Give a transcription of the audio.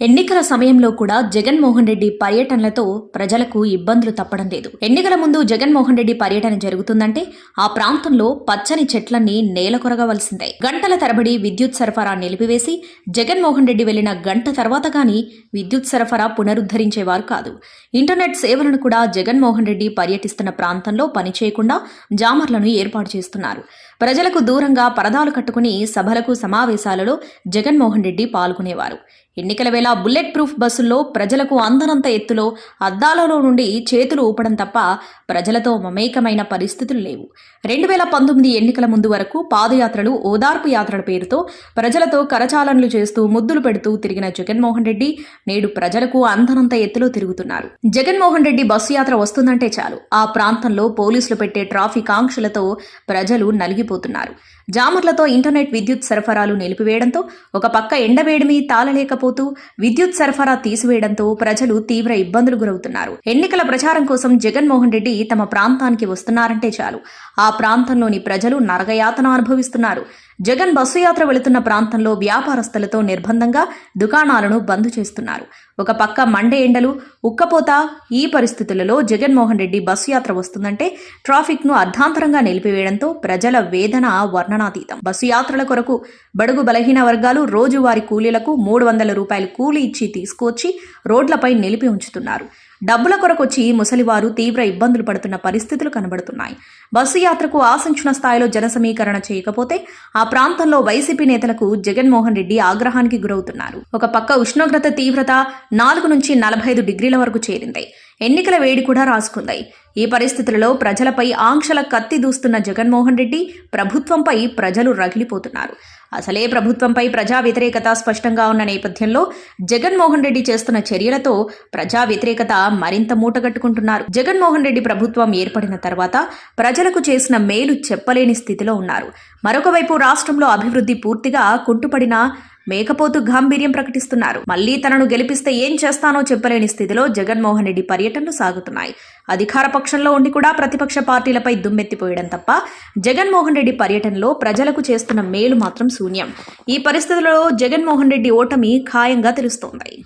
ఎన్నికల సమయంలో కూడా జగన్మోహన్ రెడ్డి పర్యటనలతో ప్రజలకు ఇబ్బందులు తప్పడం లేదు. ఎన్నికల ముందు జగన్మోహన్ రెడ్డి పర్యటన జరుగుతుందంటే ఆ ప్రాంతంలో పచ్చని చెట్లన్నీ నేల కొరగవలసిందే. గంటల తరబడి విద్యుత్ సరఫరా నిలిపివేసి జగన్మోహన్ రెడ్డి వెళ్ళిన గంట తర్వాత గాని విద్యుత్ సరఫరా పునరుద్ధరించేవారు కాదు. ఇంటర్నెట్ సేవలను కూడా జగన్మోహన్ రెడ్డి పర్యటిస్తున్న ప్రాంతంలో పనిచేయకుండా జామర్లను ఏర్పాటు చేస్తున్నారు. ప్రజలకు దూరంగా పరదాలు కట్టుకుని సభలకు సమావేశాలలో జగన్మోహన్ రెడ్డి పాల్గొనేవారు. ఎన్నికల వేళ బుల్లెట్ ప్రూఫ్ బస్సుల్లో ప్రజలకు అందనంత ఎత్తులో అద్దాలలో నుండి చేతులు ఊపడం తప్ప ప్రజలతో మమేకమైన పరిస్థితులు లేవు. రెండు వేల పంతొమ్మిది ఎన్నికల ముందు వరకు పాదయాత్రలు ఓదార్పు యాత్రల పేరుతో ప్రజలతో కరచాలనలు చేస్తూ ముద్దులు పెడుతూ తిరిగిన జగన్మోహన్ రెడ్డి నేడు ప్రజలకు అందనంత ఎత్తులో తిరుగుతున్నారు. జగన్మోహన్ రెడ్డి బస్సు యాత్ర వస్తుందంటే చాలు. ఆ ప్రాంతంలో పోలీసులు పెట్టే ట్రాఫిక్ ఆంక్షలతో ప్రజలు నలిగి నలిగిపోతున్నారు జామర్లతో ఇంటర్నెట్ విద్యుత్ సరఫరాలు నిలిపివేయడంతో ఒక పక్క ఎండవేడిమి తాళలేకపోతూ విద్యుత్ సరఫరా తీసివేయడంతో ప్రజలు తీవ్ర ఇబ్బందులు గురవుతున్నారు. ఎన్నికల ప్రచారం కోసం జగన్మోహన్ రెడ్డి తమ ప్రాంతానికి వస్తున్నారంటే చాలు. ఆ ప్రాంతంలోని ప్రజలు నరగయాతన అనుభవిస్తున్నారు. జగన్ బస్సు యాత్ర వెళుతున్న ప్రాంతంలో వ్యాపారస్తులతో నిర్బంధంగా దుకాణాలను బంద్ చేస్తున్నారు. ఒక పక్క మండే ఎండలు ఉక్కపోత ఈ పరిస్థితులలో జగన్మోహన్ రెడ్డి బస్సు యాత్ర వస్తుందంటే ట్రాఫిక్ను అర్ధాంతరంగా నిలిపివేయడంతో ప్రజల వేదన వర్ణనాతీతం. బస్సు యాత్రల కొరకు బడుగు బలహీన వర్గాలు రోజువారి కూలీలకు మూడు వందల రూపాయలు కూలీ ఇచ్చి తీసుకువచ్చి రోడ్లపై నిలిపి ఉంచుతున్నారు. డబ్బుల కొరకొచ్చి ముసలివారు తీవ్ర ఇబ్బందులు పడుతున్న పరిస్థితులు కనబడుతున్నాయి. బస్సు యాత్రకు ఆశించిన స్థాయిలో జన సమీకరణ చేయకపోతే ఆ ప్రాంతంలో వైసీపీ నేతలకు జగన్మోహన్ రెడ్డి ఆగ్రహానికి గురవుతున్నారు. ఒక పక్క ఉష్ణోగ్రత తీవ్రత నాలుగు నుంచి నలభై ఐదు డిగ్రీల వరకు చేరింది. ఎన్నికల వేడి కూడా రాసుకుంది ఈ పరిస్థితులలో ప్రజలపై ఆంక్షల కత్తి దూస్తున్న జగన్మోహన్ రెడ్డి ప్రభుత్వంపై ప్రజలు రగిలిపోతున్నారు. అసలే ప్రభుత్వంపై ప్రజా వ్యతిరేకత స్పష్టంగా ఉన్న నేపథ్యంలో జగన్మోహన్ రెడ్డి చేస్తున్న చర్యలతో ప్రజా వ్యతిరేకత మరింత మూటగట్టుకుంటున్నారు. జగన్మోహన్ రెడ్డి ప్రభుత్వం ఏర్పడిన తర్వాత ప్రజలకు చేసిన మేలు చెప్పలేని స్థితిలో ఉన్నారు. మరొకవైపు రాష్ట్రంలో అభివృద్ధి పూర్తిగా కుంటుపడిన మేకపోతు గాంభీర్యం ప్రకటిస్తున్నారు. మళ్ళీ తనను గెలిపిస్తే ఏం చేస్తానో చెప్పలేని స్థితిలో జగన్మోహన్ రెడ్డి పర్యటనలు సాగుతున్నాయి. అధికార పక్షంలో ఉండి కూడా ప్రతిపక్ష పార్టీలపై దుమ్మెత్తిపోయడం తప్ప జగన్మోహన్ రెడ్డి పర్యటనలో ప్రజలకు చేస్తున్న మేలు మాత్రం శూన్యం. ఈ పరిస్థితులలో జగన్మోహన్ రెడ్డి ఓటమి ఖాయంగా తెలుస్తోంది.